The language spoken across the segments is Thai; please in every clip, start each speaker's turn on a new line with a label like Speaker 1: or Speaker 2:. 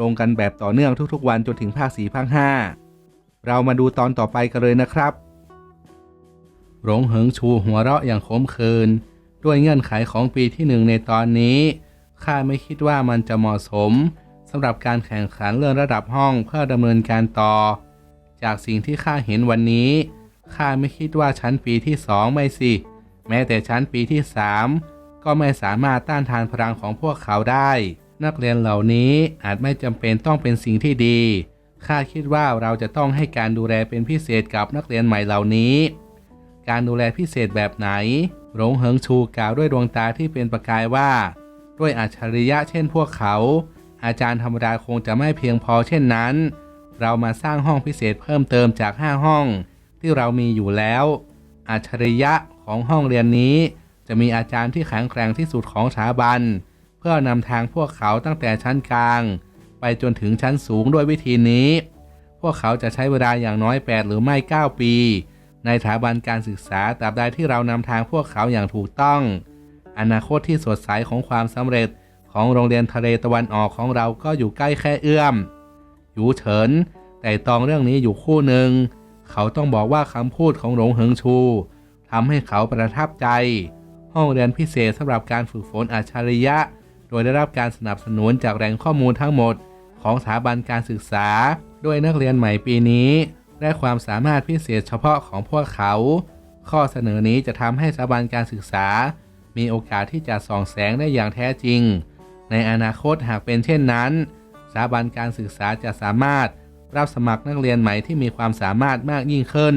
Speaker 1: ลงกันแบบต่อเนื่องทุกๆ วันจนถึงภาค4ภาค5เรามาดูตอนต่อไปกันเลยนะครับ หลงเหิงชูหัวเราะอย่างขมขื่นด้วยเงื่อนไขของปีที่หนึ่งในตอนนี้ข้าไม่คิดว่ามันจะเหมาะสมสำหรับการแข่งขันเรื่องระดับห้องเพื่อดำเนินการต่อ จากสิ่งที่ข้าเห็นวันนี้ข้าไม่คิดว่าชั้นปีที่สองไม่สิ แม้แต่ชั้นปีที่สามก็ไม่สามารถต้านทานพลังของพวกเขาได้ นักเรียนเหล่านี้อาจไม่จำเป็นต้องเป็นสิ่งที่ดีข้าคิดว่าเราจะต้องให้การดูแลเป็นพิเศษกับนักเรียนใหม่เหล่านี้ การดูแลพิเศษแบบไหน หลงเหิงชูกล่าวด้วยดวงตาที่เป็นประกายว่า ด้วยอัจฉริยะเช่นพวกเขา อาจารย์ธรรมดาคงจะไม่เพียงพอเช่นนั้น เรามาสร้างห้องพิเศษเพิ่มเติมจาก 5 ห้อง ที่เรามีอยู่แล้ว อัจฉริยะของห้องเรียนนี้ จะมีอาจารย์ที่แข็งแกร่งที่สุดของสถาบัน พื่อนำทางพวกเขาตั้งแต่ชั้นกลาง ไปจนถึงชั้นสูงด้วยวิธีนี้ พวกเขาจะใช้เวลาอย่างน้อย 8 หรือไม่ 9 ปี ในสถาบันการศึกษาตราบใดที่เรานำทางพวกเขาอย่างถูกต้อง อนาคตที่สดใสของความสำเร็จของโรงเรียนทะเลตะวันออกของเราก็อยู่ใกล้แค่เอื้อมหยูเฉิน แต่ตองเรื่องนี้อยู่คู่หนึ่ง เขาต้องบอกว่าคำพูดของหลงเหิงชูทำให้เขาประทับใจ ห้องเรียนพิเศษสำหรับการฝึกฝนอัจฉริยะ โดยได้รับการสนับสนุนจากแหล่งข้อมูลทั้งหมด ของสถาบันการศึกษาด้วยนักเรียนใหม่ปีนี้และความสามารถพิเศษเฉพาะของพวกเขา ข้อเสนอนี้จะทำให้สถาบันการศึกษา มีโอกาสที่จะส่องแสงได้อย่างแท้จริง ในอนาคตหากเป็นเช่นนั้นสถาบันการศึกษาจะสามารถรับสมัครนักเรียนใหม่ที่มีความสามารถมากยิ่งขึ้น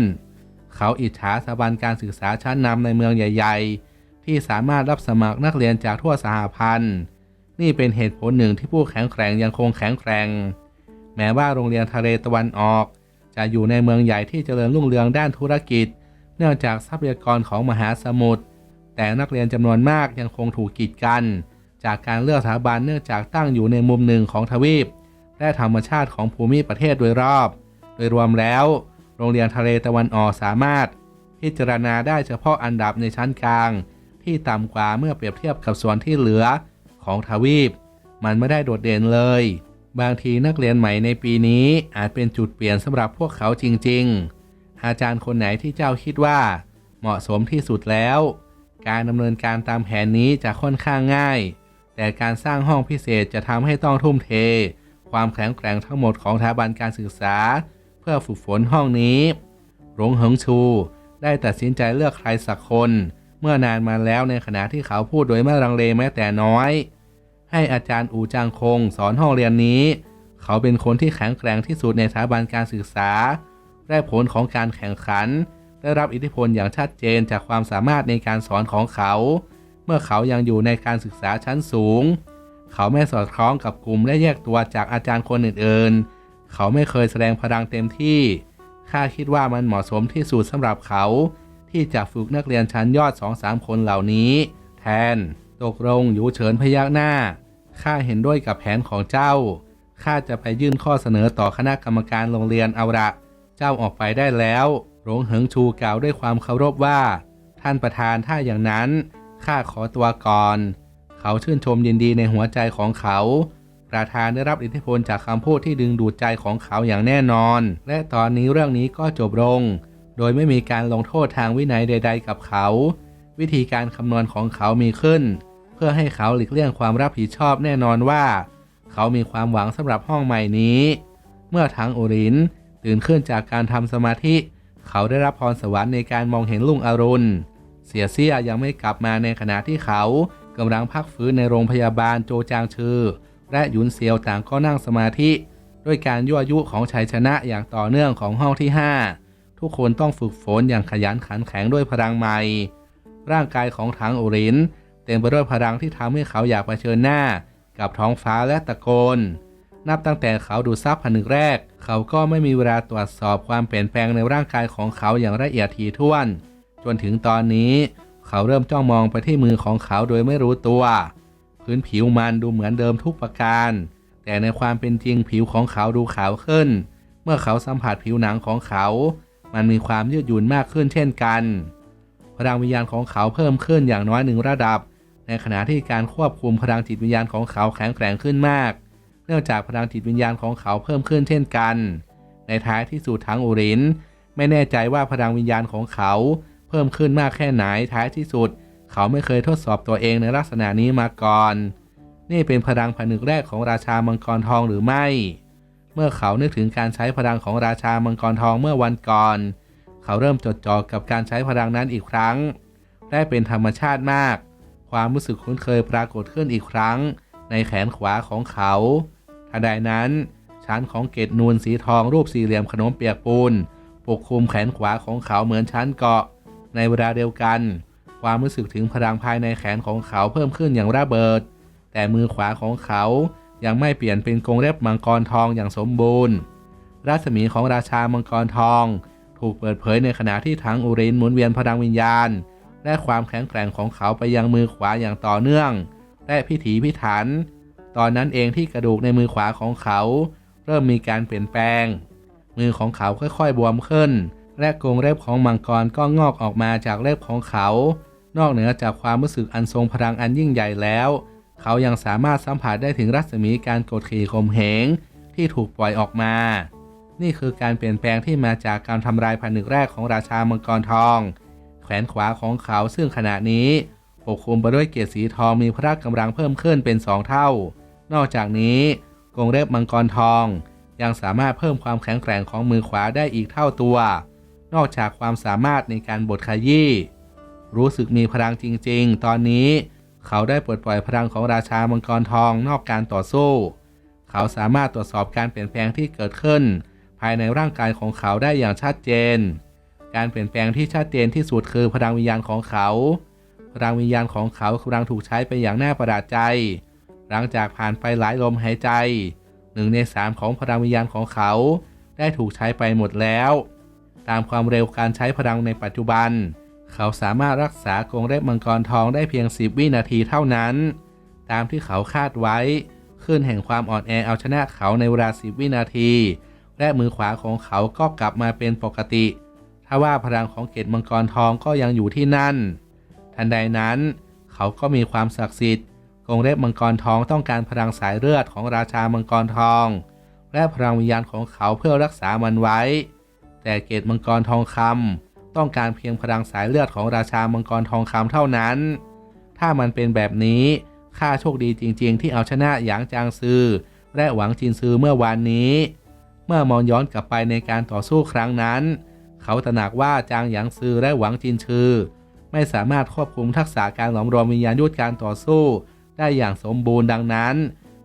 Speaker 1: เขาอิจฉาสถาบันการศึกษาชั้นนำในเมืองใหญ่ ๆ ที่สามารถรับสมัครนักเรียนจากทั่วสหพันธ์ นี่เป็นเหตุผลหนึ่งที่ผู้แข็งแกร่งยังคงแข็งแกร่ง แม้ว่าโรงเรียนทะเลตะวันออก จะอยู่ในเมืองใหญ่ที่เจริญรุ่งเรืองด้านธุรกิจ เนื่องจากทรัพยากรของมหาสมุทร แต่นักเรียนจำนวนมากยังคงถูกกีดกัน จากการเลือกสถาบันเนื่องจากตั้งอยู่ในมุมหนึ่งของทวีป และธรรมชาติของภูมิประเทศโดยรอบ โดยรวมแล้ว โรงเรียนทะเลตะวันออกสามารถ พิจารณาได้เฉพาะอันดับในชั้นกลาง ที่ต่ำกว่าเมื่อเปรียบเทียบกับส่วนที่เหลือ ของทวีป มันไม่ได้โดดเด่นเลย บางทีนักเรียนใหม่ในปีนี้อาจเป็นจุดเปลี่ยนสำหรับพวกเขาจริง ๆ อาจารย์คนไหนที่เจ้าคิดว่า เหมาะสมที่สุดแล้ว การดำเนินการตามแผนนี้จะค่อนข้างง่าย แต่การสร้างห้องพิเศษจะทำให้ต้องทุ่มเท ความแข็งแกร่งทั้งหมดของสถาบันการศึกษา เพื่อฝึกฝนห้องนี้ หลงเหิงชูได้ตัดสินใจเลือกใครสักคน เมื่อนานมาแล้วในขณะที่เขาพูดโดยไม่ลังเลแม้แต่น้อย ให้อาจารย์อูจางคงสอนห้องเรียนนี้ เขาเป็นคนที่แข็งแกร่งที่สุดในสถาบันการศึกษาและผลของการแข่งขัน ได้รับอิทธิพลอย่างชัดเจนจากความสามารถในการสอนของเขา เมื่อเขายังอยู่ในการศึกษาชั้นสูง เขาไม่สอดคล้องกับกลุ่มและแยกตัวจากอาจารย์คนอื่นๆ เขาไม่เคยแสดงพลังเต็มที่ ข้าคิดว่ามันเหมาะสมที่สุดสำหรับเขา ที่จะฝึกนักเรียนชั้นยอดสองสามคนเหล่านี้ แทน ตกลงอยู่เฉินพยักหน้า ข้าเห็นด้วยกับแผนของเจ้า ข้าจะไปยื่นข้อเสนอต่อคณะกรรมการโรงเรียนเอาละเจ้าออกไปได้แล้ว หลงเหิงชูกล่าวด้วยความเคารพว่า ท่านประธานถ้าอย่างนั้น ข้าขอตัวก่อน เขาชื่นชมยินดีในหัวใจของเขา ประธานได้รับอิทธิพลจากคำพูดที่ดึงดูดใจของเขาอย่างแน่นอน และตอนนี้เรื่องนี้ก็จบลง โดยไม่มีการลงโทษทางวินัยใด ๆ กับเขา วิธีการคำนวณของเขามีขึ้น เพื่อให้เขาหลีกเลี่ยงความรับผิดชอบแน่นอนว่า เขามีความหวังสำหรับห้องใหม่นี้ เมื่อทางโอรินตื่นขึ้นจากการทำสมาธิ เขาได้รับพรสวรรค์ในการมองเห็นลุงอรุณ เสียเสียยังไม่กลับมาในขณะที่เขากำลังพักฟื้นในโรงพยาบาลโจจางชือ และหยุนเซียวต่างก็นั่งสมาธิ ด้วยการยั่วยุของชัยชนะอย่างต่อเนื่องของห้องที่ 5 ทุกคนต้องฝึกฝนอย่างขยันขันแข็งด้วยพลังใหม่ ร่างกายของถังโอรินเต็มไปด้วยพลังที่ทำให้เขาอยากเผชิญหน้า กับท้องฟ้าและตะโกน นับตั้งแต่เขาดูซับผนึกแรก เขาก็ไม่มีเวลาตรวจสอบความเปลี่ยนแปลงในร่างกายของเขาอย่างละเอียดถี่ถ้วน จนถึงตอนนี้ เขาเริ่มจ้องมองไปที่มือของเขาโดยไม่รู้ตัว พื้นผิวมันดูเหมือนเดิมทุกประการ แต่ในความเป็นจริงผิวของเขาดูขาวขึ้น เมื่อเขาสัมผัสผิวหนังของเขา มันมีความยืดหยุ่นมากขึ้นเช่นกัน พลังวิญญาณของเขาเพิ่มขึ้นอย่างน้อยหนึ่งระดับ ในขณะที่การควบคุมพลังจิตวิญญาณของเขาแข็งแกร่งขึ้นมาก เนื่องจากพลังจิตวิญญาณของเขาเพิ่มขึ้นเช่นกัน ในท้ายที่สุดทั้งอุรินไม่แน่ใจว่าพลังวิญญาณของเขา เพิ่มขึ้นมากแค่ไหนท้ายที่สุด เขาไม่เคยทดสอบตัวเองในลักษณะนี้มาก่อน นี่เป็นพลังผนึกแรกของราชามังกรทองหรือไม่ เมื่อเขานึกถึงการใช้พลังของราชามังกรทองเมื่อวันก่อนเขาเริ่มจดจ่อกับการใช้พลังนั้นอีกครั้ง ได้เป็นธรรมชาติมาก ความรู้สึกคุ้นเคยปรากฏขึ้นอีกครั้ง ในแขนขวาของเขาทันใดนั้น ชั้นของเกตนูนสีทองรูปสี่เหลี่ยมขนมเปียกปูนปกคลุมแขนขวาของเขาเหมือนชั้นเกาะ ในเวลาเดียวกัน ความรู้สึกถึงพลังภายในแขนของเขาเพิ่มขึ้นอย่างระเบิด แต่มือขวาของเขายังไม่เปลี่ยนเป็นกรงเล็บมังกรทองอย่างสมบูรณ์ รัศมีของราชามังกรทอง ถูกเปิดเผยในขณะที่ทั้งอุรินหมุนเวียนพลังวิญญาณ และความแข็งแกร่งของเขาไปยังมือขวาอย่างต่อเนื่อง และพิถีพิถัน ตอนนั้นเองที่กระดูกในมือขวาของเขา เริ่มมีการเปลี่ยนแปลง มือของเขาค่อยๆบวมขึ้น และกรงเล็บของมังกรก็งอกออกมาจากเล็บของเขา นอกเหนือจากความรู้สึกอันทรงพลังอันยิ่งใหญ่แล้ว เขายังสามารถสัมผัสได้ถึงรัศมีการกดขี่ข่มเหงที่ถูกปล่อยออกมา นี่คือการเปลี่ยนแปลงที่มาจากการทำลายผนึกแรกของราชามังกรทอง แขนขวาของเขาซึ่งขณะนี้ปกคลุมไปด้วยเกล็ดสีทองมีพละกำลังเพิ่มขึ้นเป็นสองเท่า นอกจากนี้กรงเล็บมังกรทอง ยังสามารถเพิ่มความแข็งแกร่งของมือขวาได้อีกเท่าตัว นอกจากความสามารถในการบดขยี้รู้สึกมีพลังจริง ๆ ตอนนี้เขาได้ปลดปล่อยพลังของราชามังกรทองนอกการต่อสู้ เขาสามารถตรวจสอบการเปลี่ยนแปลงที่เกิดขึ้น ภายในร่างกายของเขาได้อย่างชัดเจน การเปลี่ยนแปลงที่ชัดเจนที่สุดคือพลังวิญญาณของเขา พลังวิญญาณของเขากำลังถูกใช้ไปอย่างน่าประหลาดใจ หลังจากผ่านไปหลายลมหายใจหนึ่งในสามของพลังวิญญาณของเขา ได้ถูกใช้ไปหมดแล้ว ตามความเร็วการใช้พลังในปัจจุบัน เขาสามารถรักษากรงเล็บมังกรทองได้เพียง 10 วินาทีเท่านั้น ตามที่เขาคาดไว้ ขึ้นแห่งความอ่อนแอเอาชนะเขาในเวลา 10 วินาที และมือขวาของเขาก็กลับมาเป็นปกติทว่าพลังของเกตมังกรทองก็ยังอยู่ที่นั่น ทันใดนั้น เขาก็มีความศักดิ์สิทธิ์กรงเล็บมังกรทองต้องการพลังสายเลือดของราชามังกรทอง และพลังวิญญาณของเขาเพื่อรักษามันไว้ แต่เกตมังกรทองคำต้องการเพียงพลังสายเลือดของราชามังกรทองคำเท่านั้น ถ้ามันเป็นแบบนี้ข้าโชคดีจริง ๆ ที่เอาชนะหยางจางซือและหวังจินซือเมื่อวานนี้ เมื่อมองย้อนกลับไปในการต่อสู้ครั้งนั้น เขาตระหนักว่าจางหยางซือและหวังจินซือ ไม่สามารถควบคุมทักษะการหลอมรวมวิญญาณยุทธการต่อสู้ ได้อย่างสมบูรณ์ดังนั้น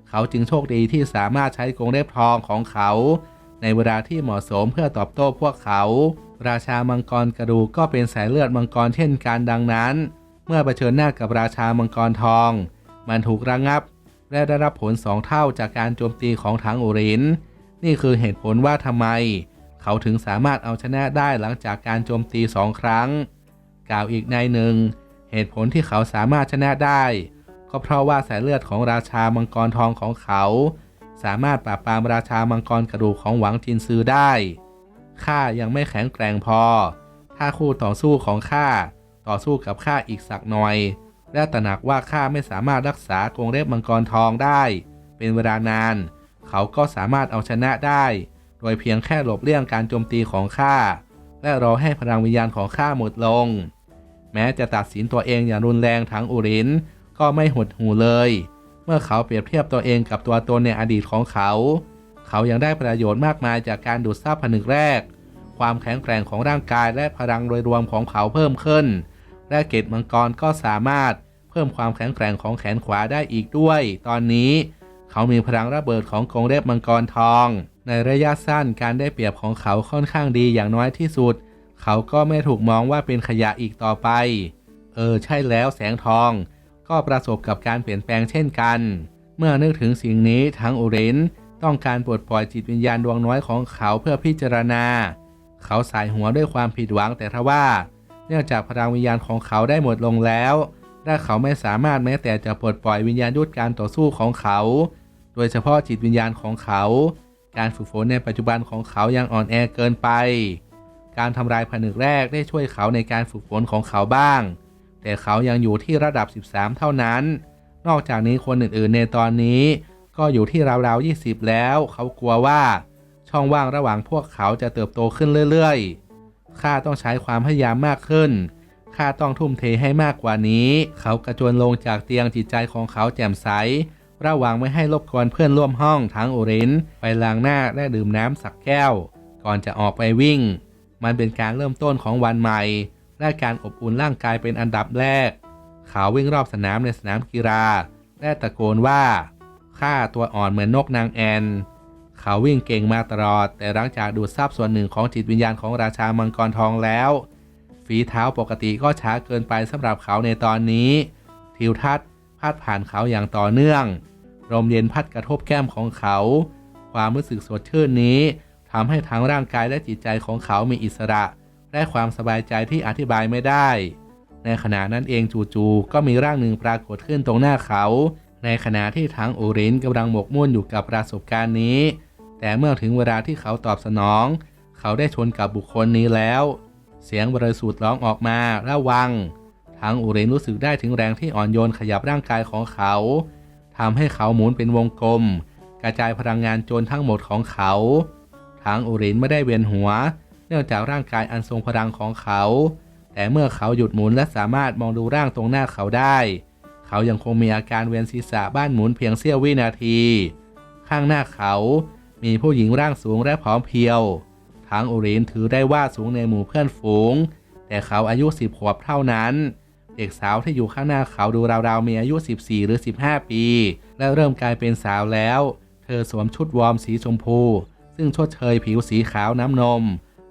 Speaker 1: เขาจึงโชคดีที่สามารถใช้กรงเล็บทองของเขา ในเวลาที่เหมาะสมเพื่อตอบโต้พวกเขา ราชามังกรกระดูกก็เป็นสายเลือดมังกรเช่นกันดังนั้น เมื่อเผชิญหน้ากับราชามังกรทอง มันถูกระงงับและได้รับผลสองเท่าจากการโจมตีของถังอุริน นี่คือเหตุผลว่าทำไม เขาถึงสามารถเอาชนะได้หลังจากการโจมตีสองครั้ง กล่าวอีกในหนึ่ง เหตุผลที่เขาสามารถชนะได้ ก็เพราะว่าสายเลือดของราชามังกรทองของเขา สามารถปราบปรามราชามังกรกระดูกของหวังจินซือได้ข้ายังไม่แข็งแกร่งพอ ถ้าคู่ต่อสู้ของข้าต่อสู้กับข้าอีกสักหน่อย และตระหนักว่าข้าไม่สามารถรักษากรงเล็บมังกรทองได้ เป็นเวลานาน เขาก็สามารถเอาชนะได้ โดยเพียงแค่หลบเลี่ยงการโจมตีของข้า และรอให้พลังวิญญาณของข้าหมดลง แม้จะตัดสินตัวเองอย่างรุนแรงทั้งอุรินก็ไม่หดหูเลย เมื่อเขาเปรียบเทียบตัวเองกับตัวตนในอดีตของเขา เขายังได้ประโยชน์มากมายจากการดูดซับผนึกแรก ความแข็งแกร่งของร่างกายและพลังโดยรวมของเขาเพิ่มขึ้น และเกตมังกรก็สามารถเพิ่มความแข็งแกร่งของแขนขวาได้อีกด้วย ตอนนี้ เขามีพลังระเบิดของกรงเล็บมังกรทอง ในระยะสั้นการได้เปรียบของเขาค่อนข้างดีอย่างน้อยที่สุด เขาก็ไม่ถูกมองว่าเป็นขยะอีกต่อไป เออใช่แล้วแสงทอง ก็ประสบกับการเปลี่ยนแปลงเช่นกัน เมื่อนึกถึงสิ่งนี้ทั้งอุรินต้องการปลดปล่อยจิตวิญญาณดวงน้อยของเขาเพื่อพิจารณา เขาสายหัวด้วยความผิดหวังแต่ทว่าเนื่องจากพลังวิญญาณของเขาได้หมดลงแล้วและเขาไม่สามารถแม้แต่จะปลดปล่อยวิญญาณยุทธการต่อสู้ของเขา โดยเฉพาะจิตวิญญาณของเขา การฝึกฝนในปัจจุบันของเขายังอ่อนแอเกินไป การทำลายผนึกแรกได้ช่วยเขาในการฝึกฝนของเขาบ้าง แต่เขายังอยู่ที่ระดับ 13 เท่านั้น นอกจากนี้คนอื่นๆ ในตอนนี้ ก็อยู่ที่ราวๆ 20 แล้ว เขากลัวว่า ช่องว่างระหว่างพวกเขาจะเติบโตขึ้นเรื่อยๆ ข้าต้องใช้ความพยายามมากขึ้นข้าต้องทุ่มเทให้มากกว่านี้ เขากระโจนลงจากเตียงจิตใจของเขาแจ่มใส ระหวังไม่ให้รบกวนเพื่อนร่วมห้องทั้งโอรินไปล้างหน้าและดื่มน้ำสักแก้ว ก่อนจะออกไปวิ่ง มันเป็นการเริ่มต้นของวันใหม่ และการอบอุ่นร่างกายเป็นอันดับแรก เขาวิ่งรอบสนามในสนามกีฬาและตะโกนว่าข้าตัวอ่อนเหมือนนกนางแอนเขาวิ่งเก่งมาตลอด แต่หลังจากดูดซับส่วนหนึ่งของจิตวิญญาณของราชามังกรทองแล้ว ฝีเท้าปกติก็ช้าเกินไปสำหรับเขาในตอนนี้ ทิวทัศน์พัดผ่านเขาอย่างต่อเนื่อง ลมเย็นพัดกระทบแก้มของเขา ความรู้สึกสดชื่นนี้ทำให้ทั้งร่างกายและจิตใจของเขามีอิสระ และความสบายใจที่อธิบายไม่ได้ ในขณะนั้นเองจู่ๆก็มีร่างหนึ่งปรากฏขึ้นตรงหน้าเขา ในขณะที่ทั้งโอรินกำลังหมกมุ่นอยู่กับประสบการณ์นี้ แต่เมื่อถึงเวลาที่เขาตอบสนอง เขาได้ชนกับบุคคลนี้แล้ว เสียงบริสุทธิ์ร้องออกมาระวัง ทั้งอูเรนรู้สึกได้ถึงแรงที่อ่อนโยนขยับร่างกายของเขา ทำให้เขาหมุนเป็นวงกลม กระจายพลังงานจรทั้งหมดของเขาทั้งอูเรนไม่ได้เวียนหัว เนื่องจากร่างกายอันทรงพลังของเขา แต่เมื่อเขาหยุดหมุนและสามารถมองดูร่างตรงหน้าเขาได้ เขายังคงมีอาการเวียนศีรษะบ้านหมุนเพียงเสี้ยววินาที ข้างหน้าเขา มีผู้หญิงร่างสูงและผอมเพรียวทั้งอูรินถือได้ว่าสูงในหมู่เพื่อนฝูง แต่เขาอายุสิบขวบเท่านั้น เด็กสาวที่อยู่ข้างหน้าเขาดูราวๆมีอายุ 14 หรือ 15 ปี และเริ่มกลายเป็นสาวแล้ว เธอสวมชุดวอร์มสีชมพู ซึ่งชดเชยผิวสีขาวน้ำนม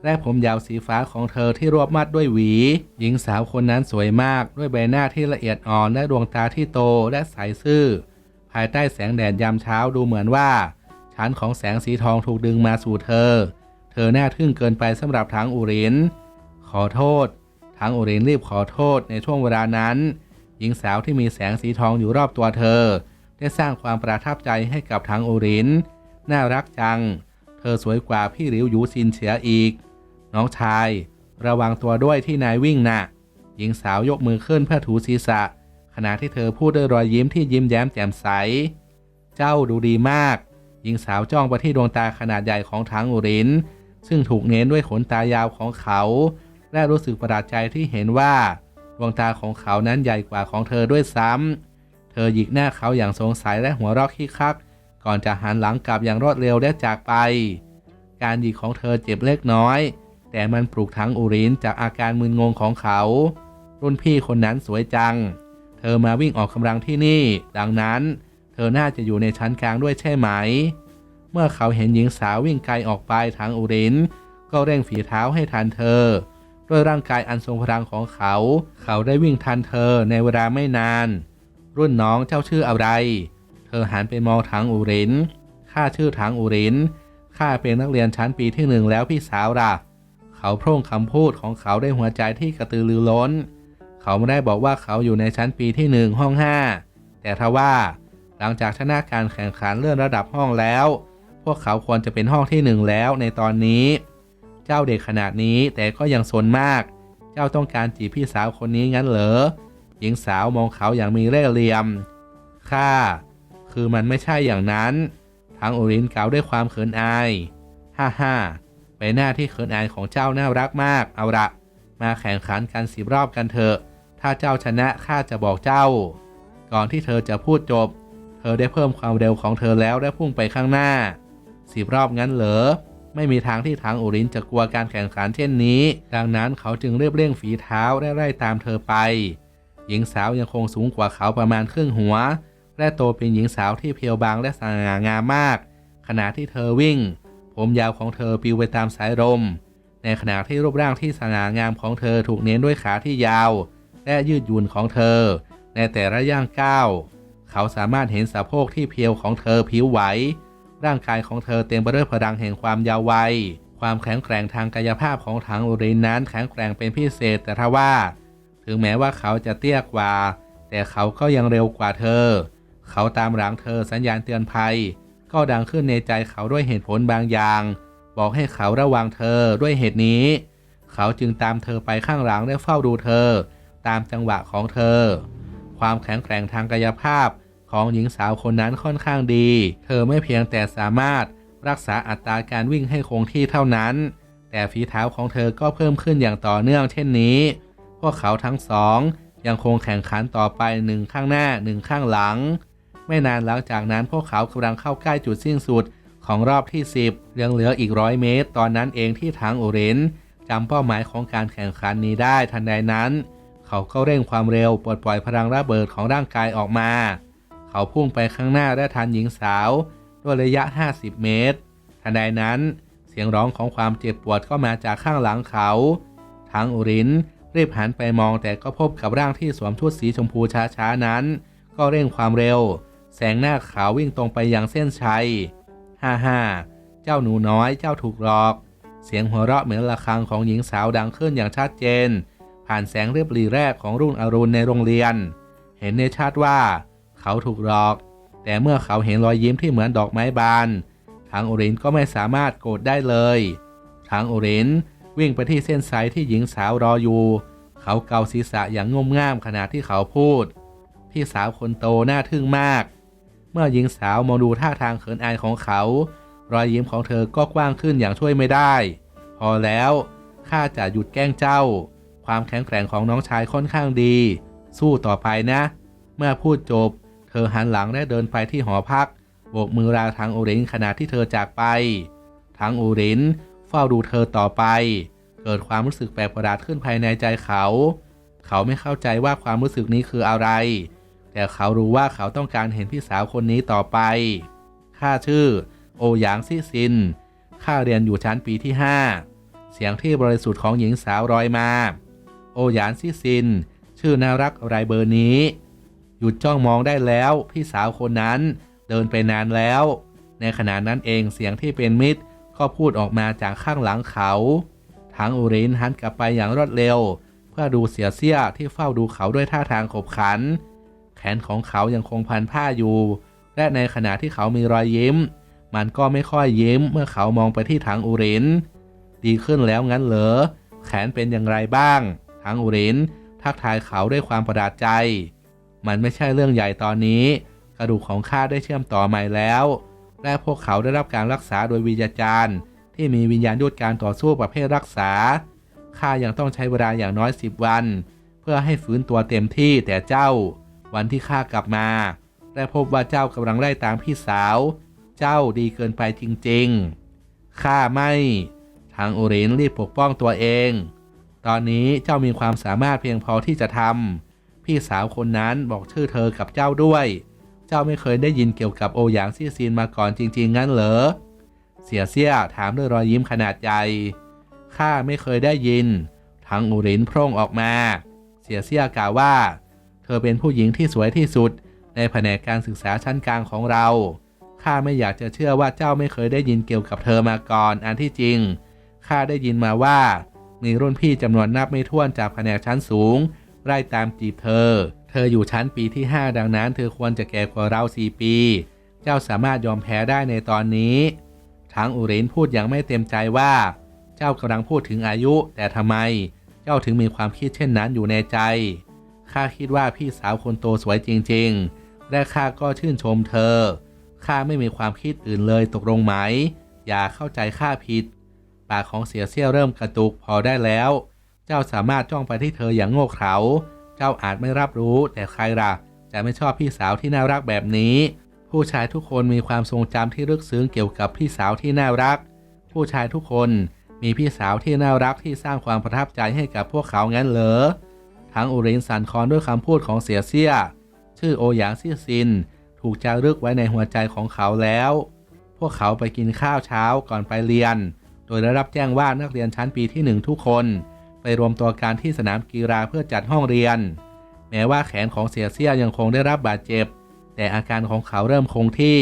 Speaker 1: และผมยาวสีฟ้าของเธอที่รวบมัดด้วยหวี หญิงสาวคนนั้นสวยมากด้วยใบหน้าที่ละเอียดอ่อนและดวงตาที่โตและใสซื่อ ภายใต้แสงแดดยามเช้าดูเหมือนว่าชั้นของแสงสีทองถูกดึงมาสู่เธอ เธอน่าทึ่งเกินไปสำหรับทางอุรินขอโทษ ทางโอรินรีบขอโทษในช่วงเวลานั้น หญิงสาวที่มีแสงสีทองอยู่รอบตัวเธอ ได้สร้างความประทับใจให้กับทางโอริน น่ารักจัง เธอสวยกว่าพี่หลิวยูซินเฉียอีก น้องชาย ระวังตัวด้วยที่นายวิ่งนะ่ะ หญิงสาวยกมือขึ้นเพื่อถูศีรษะ ขณะที่เธอพูดด้วยรอยยิ้มที่ยิ้มแย้มแจ่มใส เจ้าดูดีมาก หญิงสาวจ้องไปที่ดวงตาขนาดใหญ่ของทางโอรินซึ่งถูกเน้นด้วยขนตายาวของเขา และรู้สึกประหลาดใจที่เห็นว่าดวงตาของเขานั้นใหญ่กว่าของเธอด้วยซ้ำ เธอหยิกหน้าเขาอย่างสงสัยและหัวเราะขี้คัก ก่อนจะหันหลังกลับอย่างรวดเร็วและจากไป การหยิกของเธอเจ็บเล็กน้อย แต่มันปลุกทั้งอุรินจากอาการมึนงงของเขา รุ่นพี่คนนั้นสวยจัง เธอมาวิ่งออกกำลังที่นี่ ดังนั้น เธอน่าจะอยู่ในชั้นกลางด้วยใช่ไหม เมื่อเขาเห็นหญิงสาววิ่งไกลออกไปทางอุรินก็เร่งฝีเท้าให้ทันเธอ ด้วยร่างกายอันทรงพลังของเขา เขาได้วิ่งทันเธอในเวลาไม่นาน รุ่นน้องเจ้าชื่ออะไร เธอหันไปมองทางอุรินข้าชื่อทางอุรินข้าเป็นนักเรียนชั้นปีที่หนึ่งแล้วพี่สาวล่ะ เขาพร่งคำพูดของเขาได้หัวใจที่กระตือรือร้น เขาไม่ได้บอกว่าเขาอยู่ในชั้นปีที่หนึ่งห้องห้าแต่ทว่าหลังจากชนะการแข่งขันเลื่อนระดับห้องแล้ว พวกเขาควรจะเป็นห้องที่หนึ่งแล้วในตอนนี้ เจ้าเด็กขนาดนี้แต่ก็ยังสนมาก เจ้าต้องการจีบพี่สาวคนนี้งั้นเหรอ หญิงสาวมองเขาอย่างมีเล่ห์เหลี่ยม ข้า คือมันไม่ใช่อย่างนั้นทางโอรินกล่าวด้วยความเขินอาย ฮ่าฮ่าใบหน้าที่เขินอายของเจ้าน่ารักมาก เอาละ มาแข่งขันกันสิบรอบกันเถอะ ถ้าเจ้าชนะข้าจะบอกเจ้า ก่อนที่เธอจะพูดจบ เธอได้เพิ่มความเร็วของเธอแล้วและพุ่งไปข้างหน้าสิบรอบงั้นเหรอ ไม่มีทางที่ทางโอรินจะกลัวการแข่งขันเช่นนี้ ดังนั้นเขาจึงเรียบเร่งฝีเท้าและไล่ตามเธอไป หญิงสาวยังคงสูงกว่าเขาประมาณครึ่งหัว และโตเป็นหญิงสาวที่เพรียวบางและสง่างามมาก ขณะที่เธอวิ่ง ผมยาวของเธอปลิวไปตามสายลม ในขณะที่รูปร่างที่สง่างามของเธอถูกเน้นด้วยขาที่ยาว และยืดหยุ่นของเธอ ในแต่ละย่างก้าว เขาสามารถเห็นสะโพกที่เพียวของเธอผิวไหว ร่างกายของเธอเต็มไปด้วยพลังแห่งความยาววัย ความแข็งแกร่งทางกายภาพของถังอุรินนั้นแข็งแกร่งเป็นพิเศษแต่ทว่า ถึงแม้ว่าเขาจะเตี้ยกว่า แต่เขาก็ยังเร็วกว่าเธอ เขาตามหลังเธอสัญญาณเตือนภัย ก็ดังขึ้นในใจเขาด้วยเหตุผลบางอย่าง บอกให้เขาระวังเธอด้วยเหตุนี้ เขาจึงตามเธอไปข้างหลังและเฝ้าดูเธอ ตามจังหวะของเธอ ความแข็งแกร่งทางกายภาพ ของหญิงสาวคนนั้นค่อนข้างดี เธอไม่เพียงแต่สามารถรักษาอัตราการวิ่งให้คงที่เท่านั้น แต่ฝีเท้าของเธอก็เพิ่มขึ้นอย่างต่อเนื่องเช่นนี้ พวกเขาทั้งสองยังคงแข่งขันต่อไปหนึ่งข้างหน้าหนึ่งข้างหลัง ไม่นานหลังจากนั้นพวกเขากำลังเข้าใกล้จุดสิ้นสุดของรอบที่ 10 ยังเหลืออีกร้อยเมตร ตอนนั้นเองที่ทางโอเรนจำเป้าหมายของการแข่งขันนี้ได้ทันใดนั้น เขาก็เร่งความเร็วปลดปล่อยพลังระเบิดของร่างกายออกมา เขาพุ่งไปข้างหน้าและทันหญิงสาวด้วยระยะ 50 เมตร ทันใดนั้นเสียงร้องของความเจ็บปวดก็มาจากข้างหลังเขา ทางอุรินรีบหันไปมองแต่ก็พบกับร่างที่สวมชุดสีชมพูช้าๆนั้น ก็เร่งความเร็ว แสงหน้าขาววิ่งตรงไปยังเส้นชัยฮ่าฮ่าเจ้าหนูน้อยเจ้าถูกหลอก เสียงหัวเราะเหมือนระฆังของหญิงสาวดังขึ้นอย่างชัดเจน ผ่านแสงเรียบรีแรกของรุ่งอรุณในโรงเรียน เห็นในชัดว่า เขาถูกหลอก แต่เมื่อเขาเห็นรอยยิ้มที่เหมือนดอกไม้บาน ทางโอรินก็ไม่สามารถโกรธได้เลย ทางโอรินวิ่งไปที่เส้นสายที่หญิงสาวรออยู่ เขาเกาศีรษะอย่างงมง่ามขณะที่เขาพูด พี่สาวคนโตน่าทึ่งมาก เมื่อหญิงสาวมองดูท่าทางเขินอายของเขา รอยยิ้มของเธอก็กว้างขึ้นอย่างช่วยไม่ได้ พอแล้วข้าจะหยุดแกล้งเจ้า ความแข็งแกร่งของน้องชายค่อนข้างดี สู้ต่อไปนะ เมื่อพูดจบ เธอหันหลังและเดินไปที่หอพักโบกมือลาทางโอรินขณะที่เธอจากไป ทางโอรินเฝ้าดูเธอต่อไป เกิดความรู้สึกแปลกประหลาดขึ้นภายในใจเขา เขาไม่เข้าใจว่าความรู้สึกนี้คืออะไร แต่เขารู้ว่าเขาต้องการเห็นพี่สาวคนนี้ต่อไป ข้าชื่อ โอหยางซี่ซิน ข้าเรียนอยู่ชั้นปีที่ 5 เสียงที่บริสุทธิ์ของหญิงสาวรอยมา โอหยางซี่ซิน ชื่อน่ารักอะไรเบอร์นี้ หยุดจ้องมองได้แล้วพี่สาวคนนั้นเดินไปนานแล้ว ในขณะนั้นเองเสียงที่เป็นมิตรก็พูดออกมาจากข้างหลังเขาทางอุรินหันกลับไปอย่างรวดเร็ว เพื่อดูเสียเสี้ยที่เฝ้าดูเขาด้วยท่าทางขบขัน แขนของเขายังคงพันผ้าอยู่ และในขณะที่เขามีรอยยิ้ม มันก็ไม่ค่อยยิ้มเมื่อเขามองไปที่ถังอุรินดีขึ้นแล้วงั้นเหรอแขนเป็นอย่างไรบ้างถังอุรินทักทายเขาด้วยความประหลาดใจ มันไม่ใช่เรื่องใหญ่ตอนนี้ กระดูกของข้าได้เชื่อมต่อใหม่แล้ว และพวกเขาได้รับการรักษาโดยวิญญาจารย์ ที่มีวิญญาณยุทธการต่อสู้ประเภทรักษา ข้ายังต้องใช้เวลาอย่างน้อยสิบวัน เพื่อให้ฟื้นตัวเต็มที่แต่เจ้า วันที่ข้ากลับมาและพบว่าเจ้ากำลังไล่ตามพี่สาว เจ้าดีเกินไปจริงๆ ข้าไม่ทางโอเรนรีบปกป้องตัวเอง ตอนนี้เจ้ามีความสามารถเพียงพอที่จะทำ พี่สาวคนนั้นบอกชื่อเธอกับเจ้าด้วย เจ้าไม่เคยได้ยินเกี่ยวกับโอหยางซี่ซีนมาก่อนจริง ๆ งั้นเหรอ เสียเสี้ยถามด้วยรอยยิ้มขนาดใหญ่ ข้าไม่เคยได้ยินทางอุรินพร่งออกมา เสียเสี้ยกล่าวว่า เธอเป็นผู้หญิงที่สวยที่สุด ในแผนกการศึกษาชั้นกลางของเรา ข้าไม่อยากจะเชื่อว่าเจ้าไม่เคยได้ยินเกี่ยวกับเธอมาก่อน อันที่จริง ข้าได้ยินมาว่า มีรุ่นพี่จำนวนนับไม่ถ้วนจากแผนกชั้นสูง ไล่ตามจีบเธอ เธออยู่ชั้นปีที่ 5 ดังนั้น เธอควรจะแก่กว่าเราสี่ปี เจ้าสามารถยอมแพ้ได้ในตอนนี้ทั้งอุรินพูดอย่างไม่เต็มใจว่า เจ้ากำลังพูดถึงอายุ แต่ทำไม เจ้าถึงมีความคิดเช่นนั้นอยู่ในใจ ข้าคิดว่าพี่สาวคนโตสวยจริง ๆ และข้าก็ชื่นชมเธอ ข้าไม่มีความคิดอื่นเลยตกลงไหม อย่าเข้าใจข้าผิด ปากของเสียเซี่ยวเริ่มกระตุกพอได้แล้ว เจ้าสามารถจ้องไปที่เธออย่างโง่เขลา เจ้าอาจไม่รับรู้แต่ใครล่ะจะไม่ชอบพี่สาวที่น่ารักแบบนี้ ผู้ชายทุกคนมีความทรงจำที่ลึกซึ้งเกี่ยวกับพี่สาวที่น่ารัก ผู้ชายทุกคนมีพี่สาวที่น่ารักที่สร้างความประทับใจให้กับพวกเขางั้นเหรอ ทั้งอุรินสันคอนด้วยคำพูดของเสียเซีย ชื่อโอหยางซี่ซิน ถูกจารึกไว้ในหัวใจของเขาแล้ว พวกเขาไปกินข้าวเช้าก่อนไปเรียน โดยได้รับแจ้งว่านักเรียนชั้นปีที่หนึ่งทุกคน ไปรวมตัวกันที่สนามกีฬาเพื่อจัดห้องเรียน แม้ว่าแขนของเสียเซียยังคงได้รับบาดเจ็บ แต่อาการของเขาเริ่มคงที่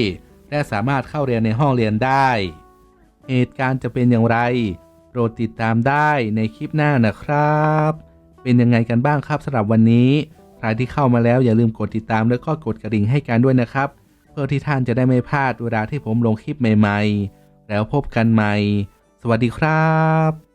Speaker 1: และสามารถเข้าเรียนในห้องเรียนได้ เหตุการณ์จะเป็นอย่างไร โปรดติดตามได้ในคลิปหน้านะครับ เป็นยังไงกันบ้างครับสำหรับวันนี้ ใครที่เข้ามาแล้วอย่าลืมกดติดตามแล้วก็กดกระดิ่งให้กันด้วยนะครับ เพื่อที่ท่านจะได้ไม่พลาดเวลาที่ผมลงคลิปใหม่ ๆ แล้วพบกันใหม่ สวัสดีครับ